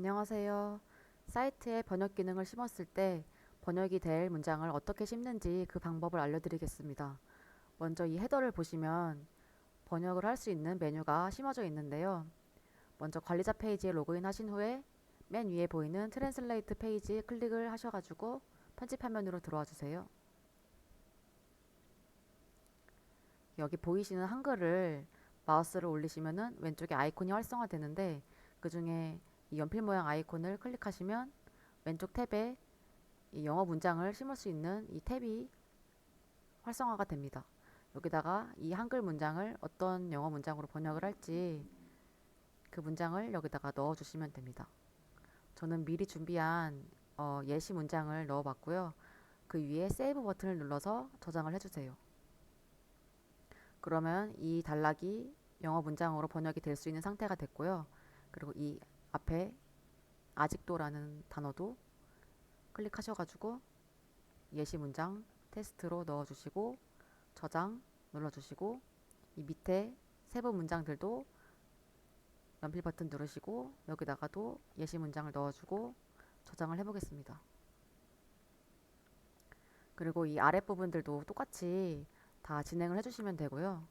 안녕하세요. 사이트에 번역 기능을 심었을 때 번역이 될 문장을 어떻게 심는지 그 방법을 알려드리겠습니다. 먼저 이 헤더를 보시면 번역을 할 수 있는 메뉴가 심어져 있는데요. 먼저 관리자 페이지에 로그인 하신 후에 맨 위에 보이는 트랜슬레이트 페이지 클릭을 하셔가지고 편집 화면으로 들어와 주세요. 여기 보이시는 한글을 마우스를 올리시면은 왼쪽에 아이콘이 활성화되는데 그 중에 이 연필 모양 아이콘을 클릭하시면 왼쪽 탭에 이 영어 문장을 심을 수 있는 이 탭이 활성화가 됩니다. 여기다가 이 한글 문장을 어떤 영어 문장으로 번역을 할지 그 문장을 여기다가 넣어 주시면 됩니다. 저는 미리 준비한 어, 예시 문장을 넣어 봤고요. 그 위에 세이브 버튼을 눌러서 저장을 해주세요. 그러면 이 단락이 영어 문장으로 번역이 될 수 있는 상태가 됐고요. 그리고 이 앞에 아직도라는 단어도 클릭하셔가지고 예시 문장 테스트로 넣어주시고 저장 눌러주시고 이 밑에 세부 문장들도 연필 버튼 누르시고 여기다가도 예시 문장을 넣어주고 저장을 해보겠습니다. 그리고 이 아랫부분들도 똑같이 다 진행을 해주시면 되고요.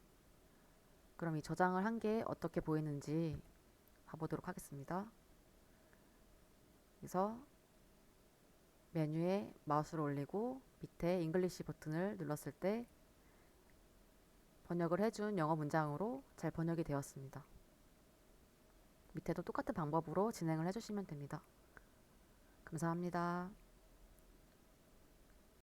그럼 이 저장을 한 게 어떻게 보이는지 봐보도록 하겠습니다. 그래서 메뉴에 마우스를 올리고 밑에 잉글리시 버튼을 눌렀을 때 번역을 해준 영어 문장으로 잘 번역이 되었습니다. 밑에도 똑같은 방법으로 진행을 해주시면 됩니다. 감사합니다.